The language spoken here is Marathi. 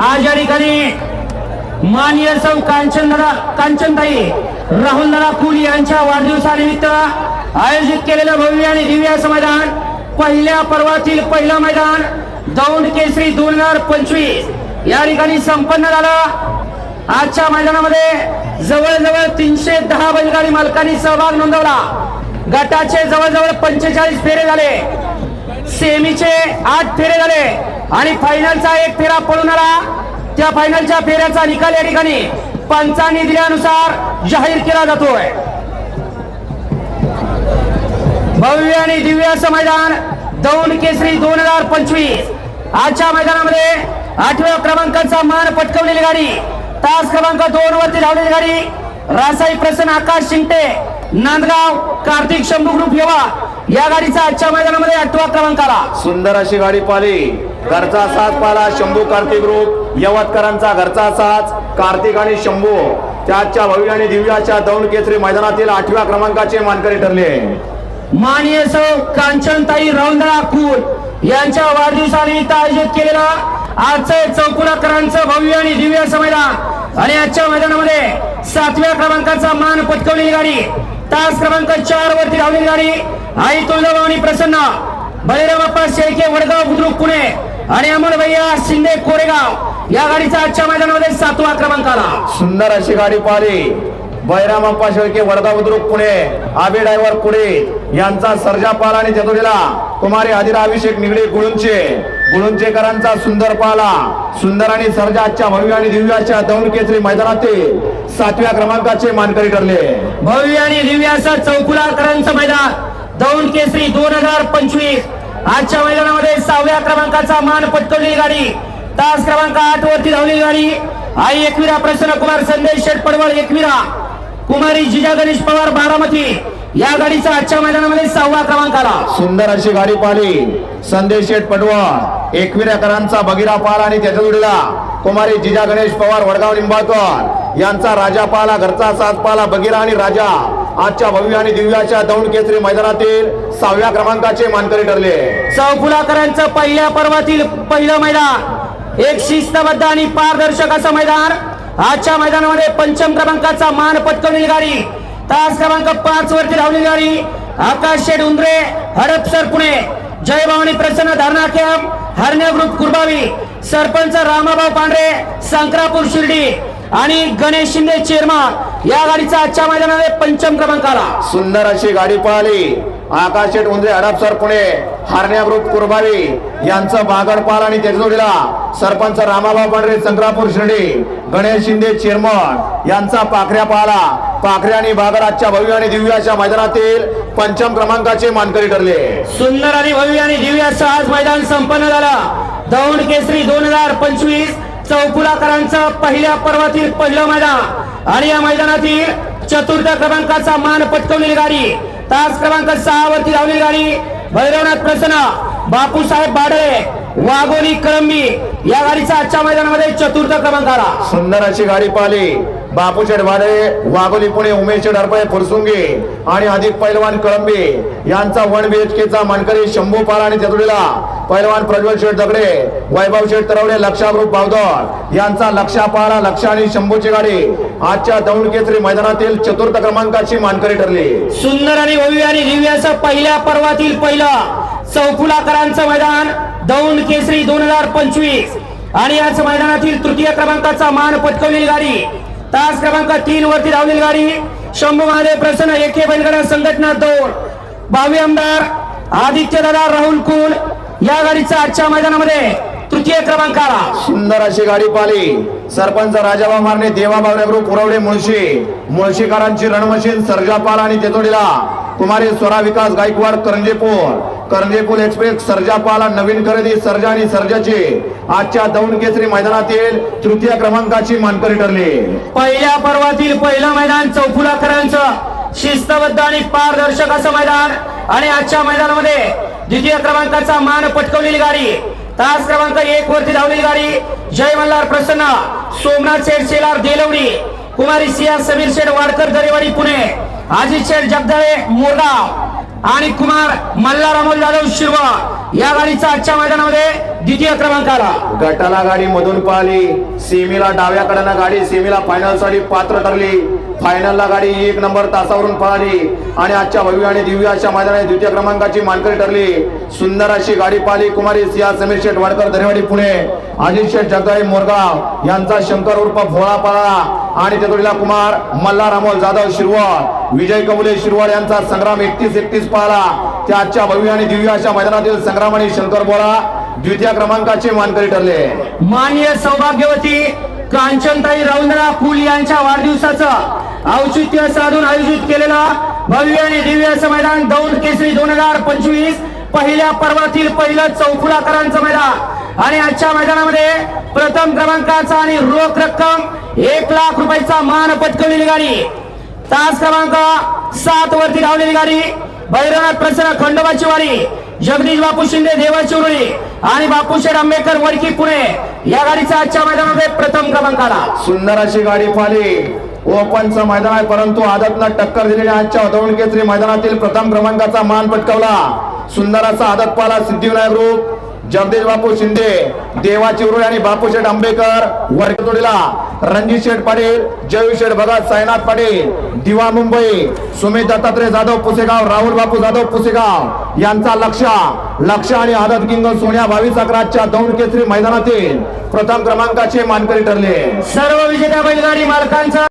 आज या ठिकाणी माननीय सौ कांचनदादा कांचनताई राहुलदादा कुल यांच्या वाढदिवसानिमित्त आयोजित केलेलं भव्य आणि दिव्य असं मैदान पहिल्या पर्वातील पहिलं मैदान दौंड केसरी दोन हजार पंचवीस. या ठिकाणी संपन्न झालं. आजच्या मैदानामध्ये जवळजवळ तीनशे दहा बैलगाडी मालकांनी सहभाग नोंदवला. गटाचे जवळजवळ पंचेचाळीस फेरे झाले. सेमीचे आठ फेरे झाले. आणि फायनलचा एक फेरा पळून आला त्या फायनलच्या फेऱ्याचा निकाल या ठिकाणी पंचांनी दिल्यानुसार जाहीर केला जातोय. भव्य आणि दिव्य असं मैदान दौंड केसरी दोन हजार पंचवीस. आजच्या मैदानामध्ये आठव्या क्रमांकाचा मान पटकवलेली गाडी तास क्रमांक दोन वरती धावलेली गाडी रासाई प्रसन्न आकाश शिंगटे नांदगाव कार्तिक शंभू ग्रुप येवा या गाडीचा आजच्या मैदानामध्ये आठवा क्रमांक आला. सुंदर अशी गाडी पाली घरचा साथ पाला शंभू कार्तिक ग्रुप यवतकरांचा घरचा साथ कार्तिक आणि शंभू. त्याच्या भव्य आणि दिव्याच्या दौंड केसरी मैदानातील आठव्या क्रमांकाचे मानकरी ठरले. माननीय सौ कांचनताई राऊंदळा कुल यांच्या वाढदिवसानिमित्त आयोजित केलेलं आजचं चौकुलाकरांचं भव्य आणि दिव्य असं मैदान. आणि आजच्या मैदानामध्ये सातव्या क्रमांकाचा मान पटकवलेली गाडी. तास क्रमांक चार वरती धावली गाडी आई तुळजाभवानी प्रसन्न बळीरामाप्पा शेळके वडगाव बुद्रुक पुणे आणि अमोल भैया शिंदे कोरेगाव या गाडीचा आजच्या मैदानामध्ये सातवा क्रमांक आला सुंदर अशी गाडी पाहिली. बैराम अप्पा शेळके वडगाव बुद्रुक पुणे. आबे ड्रायव्हर पुढे यांचा सर्जा पाल आणि जतोडीला कुमारी अधिराभिषेक निगडे गुळुंचे गुळुंचेकरांचा सुंदर पाला सुंदर आणि सर्जा आजच्या भव्य आणि दिव्याच्या दौंड केसरी मैदानातील सातव्या क्रमांकाचे मानकरी ठरले. भव्य आणि दिव्याचा चौकुलाकरांचं मैदान दौंड केसरी दोन हजार पंचवीस. आजच्या मैदानामध्ये सहाव्या क्रमांकाचा मान पटकवलेली गाडी तास क्रमांक आठ वरती धावलेली गाडी. आई एकविरा प्रसन्न कुमार संदेश शेठ पडवळ एकविरा. कुमारी जिजा गणेश पवार बारामती. या गाडीचा आजच्या मैदानामध्ये सहावा क्रमांक आला. सुंदर अशी गाडी पाली संदेश शेठ पटवळ एकविऱ्याकरांचा बगिरा पाल आणि त्याच्या जोडीला कुमारी जिजा गणेश पवार वडगाव निंबाळकर यांचा राजा पाला घरचा सात पाला बगिरा आणि राजा. आजच्या भव्य आणि दिव्याच्या दौंड केसरी मैदानातील सहाव्या क्रमांकाचे मानकरी ठरले. चौफुलाकरांचं पहिल्या पर्वातील पहिलं मैदान. एक शिस्तबद्ध आणि पारदर्शक असं मैदान. आजच्या मैदानामध्ये पंचम क्रमांकाचा मान पटकवलेली गाडी. तास क्रमांक पाच वरती धावली गाडी आकाश शेड उंद्रे हडपसर पुणे. जय भवानी प्रसन्न धारणा कॅम्प हरण्या ग्रुप कुरबावी. सरपंच रामाभाऊ पांढरे संक्रापूर शिर्डी. आणि गणेश शिंदे चेरमा या गाडीचा आजच्या मैदानामध्ये पंचम क्रमांक आला सुंदर अशी गाडी पाहिली आकाश शेठ उंदरे हडपसर पुणे हारण्या ग्रुप कुरबावी यांचं बागडपाल आणि त्याच्या जोडीला सरपंच रामाभाऊ पांढरे संक्रापूर शिर्डी गणेश शिंदे चिरमण यांचा पाखऱ्या पाहला पाखऱ्या आणि बागड आजच्या भव्य आणि दिव्याच्या मैदानातील पंचम क्रमांकाचे मानकरी ठरले. सुंदर आणि भव्य आणि दिव्य असं आज मैदान संपन्न झालं. दौंड केसरी दोन हजार पंचवीस चौकुलाकरांचं पहिल्या पर्वातील पहिलं मैदान. आणि या मैदानातील चतुर्थ क्रमांकाचा मान पटकवलेली गाडी तास क्रमांक सहा वरती धावली गाडी. भैरवनाथ प्रसन्न बापूसाहेब बाडळे वाघोली कळंबी. या गाडीचा आजच्या मैदानामध्ये चतुर्थ क्रमांक आला सुंदर अशी गाडी पाहिली. बापू चेडवाडे वाघोली पुणे उमेश हडपळे फुरसुंगे आणि अधिक पैलवान कळंबे. यांचा वन बीएचके चा मानकरी शंभू पारा आणि त्यातुडीला पैलवान प्रज्वल शेठ दगडे वैभव शेठ तरवडे लक्षाग्रुप ग्रुप यांचा लक्षा पारा लक्ष आणि शंभूची गाडी. आजच्या दौंड केसरी मैदानातील चतुर्थ क्रमांकाची मानकरी ठरली. सुंदर आणि भव्य आणि दिव्य असं पहिल्या पर्वातील पहिलं चौफुलाकरांचं मैदान दौंड केसरी दोन हजार पंचवीस. आणि याच मैदानातील तृतीय क्रमांकाचा मान पटकवलेली गाडी तास क्रमांक तीन वरती धावलेली गाडी. शंभू महादेव प्रसन्न एके बैलगाडा संघटना दोन. भावी आमदार आदित्य दादा राहुल कुल या गाडीचा आजच्या मैदानामध्ये तृतीय क्रमांक आला सुंदर अशी गाडी पाली सरपंच राजाबा मारणे देवाभावने ग्रुप पुरवडे मुळशी. मुळशीकरांची रणमशीन सर्जापाल आणि तेतोडीला. कुमारी स्वरा विकास गायकवाड करंजेपूर. करंजेपूर एक्सप्रेस सर्जापाला नवीन खरेदी सर्जा आणि सर्जाची. आजच्या दौंड केसरी मैदानातील तृतीय क्रमांकाची मानकरी ठरली. पहिल्या पर्वातील पहिलं मैदान चौफुलाकरांचं शिस्तबद्ध आणि पारदर्शक असं मैदान. आणि आजच्या मैदानामध्ये द्वितीय क्रमांकाचा मान पटकवलेली गाडी. तास क्रमांक एक वरती धावलेली गाडी. जय मल्हार प्रसन्न. सोमनाथ शेठ शेलार देलवडी. कुमारी सिया समीर शेठ वाडकर दरेवाडी पुणे. अजित शेठ जगदाळे मोरगाव. आणि कुमार मल्हारमोल जाधव शिरवा या गाडीचा आजच्या मैदानामध्ये द्वितीय क्रमांकाला गटाला गाडी मधून पळाली सेमीला डाव्याकडनं गाडी सेमीला फायनलसाठी पात्र ठरली. फायनलला गाडी एक नंबर तासावरून पळाली. आणि आजच्या भव्य आणि दिव्य अशा मैदानात द्वितीय क्रमांकाची मानकरी ठरली. सुंदर अशी गाडी पाहिली कुमारी सिया समीर शेठ वाडकर दरेवाडी पुणे अजित शेठ जगदाळे मोरगाव यांचा शंकर उर्फ भोळा पाळा. आणि त्यातोडीला कुमार मल्हार अमोल जाधव शिरवळ विजय कबुले शिरवळ यांचा संग्राम एकतीस एकतीस पाहिला त्या आजच्या भव्य आणि दिव्य अशा मैदानातील संग्राम आणि शंकर बोळा द्वितीय क्रमांकाचे मानकरी ठरले. मान्य सौभाग्यवती कांचनताई रवींद्रा फुल यांच्या वाढदिवसाचं औचित्य साधून आयोजित केलेला भव्य आणि दिव्य असं मैदान दौंड केसरी दोन हजार पंचवीस पहिल्या पर्वातील पहिलं चौफुलाकरांचं मैदान. आणि आजच्या मैदानामध्ये प्रथम क्रमांकाचा आणि रोख रक्कम एक लाख रुपयाचा मान पटकवलेली गाडी. तास क्रमांक सात वरती धावलेली गाडी. भैरवनाथ प्रसन्न खंडोबाची वाडी जगदीश बापू शिंदे देवाची उरळी. आणि बापूशेठ आंबेडकर वडकी पुणे. या गाडीचा आजच्या मैदानामध्ये प्रथम क्रमांक आला. सुंदर अशी गाडी पाहिली. ओपनचं मैदान आहे परंतु आदतनं टक्कर दिलेली आजच्या दौंड केसरी मैदानातील प्रथम क्रमांकाचा मान पटकावला. सुंदर असा आदत पाला सिद्धिविनायक रूप. जगदीश बापू शिंदे देवा चिवरुळे आणि बापूशेठ आंबेकर वर्गतोडीला रणजित शेठ पाटील जयू शेठ भगत साईनाथ पाटील दिवा मुंबई सुमित दत्तात्रय जाधव पुसेगाव राहुल बापू जाधव पुसेगाव. यांचा लक्ष लक्ष आणि आदत किंग सोन्या बावीस अकराच्या दौंड केसरी मैदानातील प्रथम क्रमांकाचे मानकरी ठरले. सर्व विजेत्या बैलगाडी मालकांचा